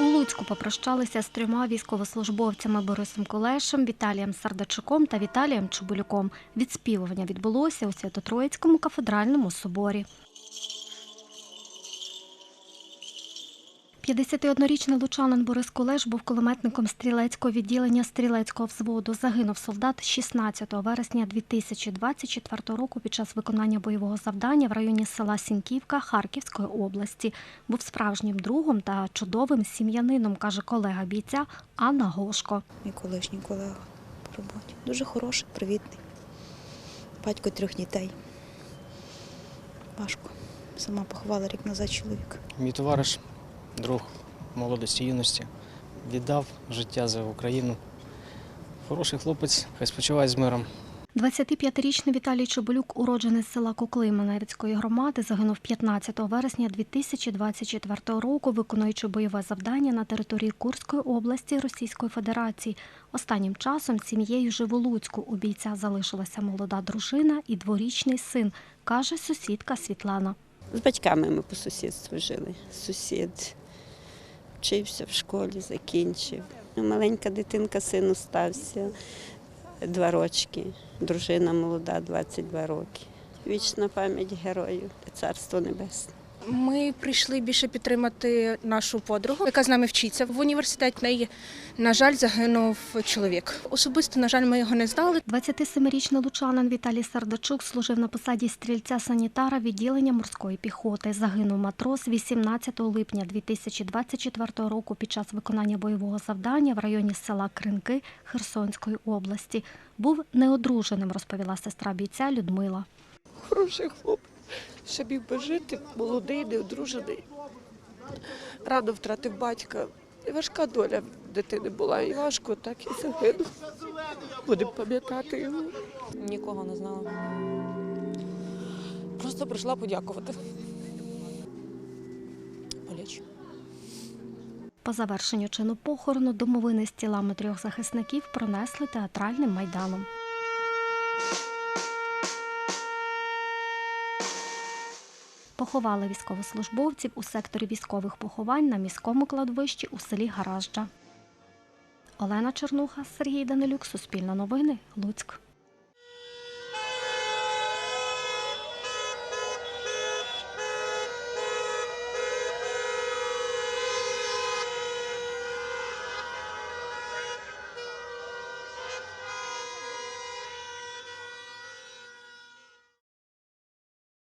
У Луцьку попрощалися з трьома військовослужбовцями Борисом Кулешем, Віталієм Сардачуком та Віталієм Чубулюком. Відспівування відбулося у Свято-Троїцькому кафедральному соборі. 51-річний лучанин Борис Кулеш був кулеметником стрілецького відділення стрілецького взводу. Загинув солдат 16 вересня 2024 року під час виконання бойового завдання в районі села Сіньківка Харківської області. Був справжнім другом та чудовим сім'янином, каже колега бійця Анна Гошко. мій колишній колега по роботі. Дуже хороший, привітний. Батько трьох дітей. Важко. Сама поховала рік назад чоловіка. Мій товариш, друг молодості юності, віддав життя за Україну. Хороший хлопець, хай спочиває з миром. 25-річний Віталій Чоболюк, уроджений з села Кукли Маневицької громади, загинув 15 вересня 2024 року, виконуючи бойове завдання на території Курської області Російської Федерації. Останнім часом сім'єю жив у Луцьку. У бійця залишилася молода дружина і дворічний син, каже сусідка Світлана. З батьками ми по сусідству жили. Сусід вчився в школі, закінчив. Маленька дитинка сину стався два рочки. Дружина молода, 22 роки. Вічна пам'ять герою, царство небесне. Ми прийшли більше підтримати нашу подругу, яка з нами вчиться в університеті. В неї, на жаль, загинув чоловік. Особисто, на жаль, ми його не знали. 27-річний лучанин Віталій Сардачук служив на посаді стрільця-санітара відділення морської піхоти. Загинув матрос 18 липня 2024 року під час виконання бойового завдання в районі села Кринки Херсонської області. Був неодруженим, розповіла сестра бійця Людмила. хороший хлопець, ще міг би жити, молодий, неодружений. Рано втратив батька. Важка доля дитини була, і важко так і загинув. Будемо пам'ятати його. Нікого не знала. Просто прийшла подякувати. Боляче. По завершенню чину похорону домовини з тілами трьох захисників пронесли театральним майданом. Поховали військовослужбовців у секторі військових поховань на міському кладовищі у селі Гаражджа. Олена Чернуха, Сергій Данилюк, Суспільне новини, Луцьк.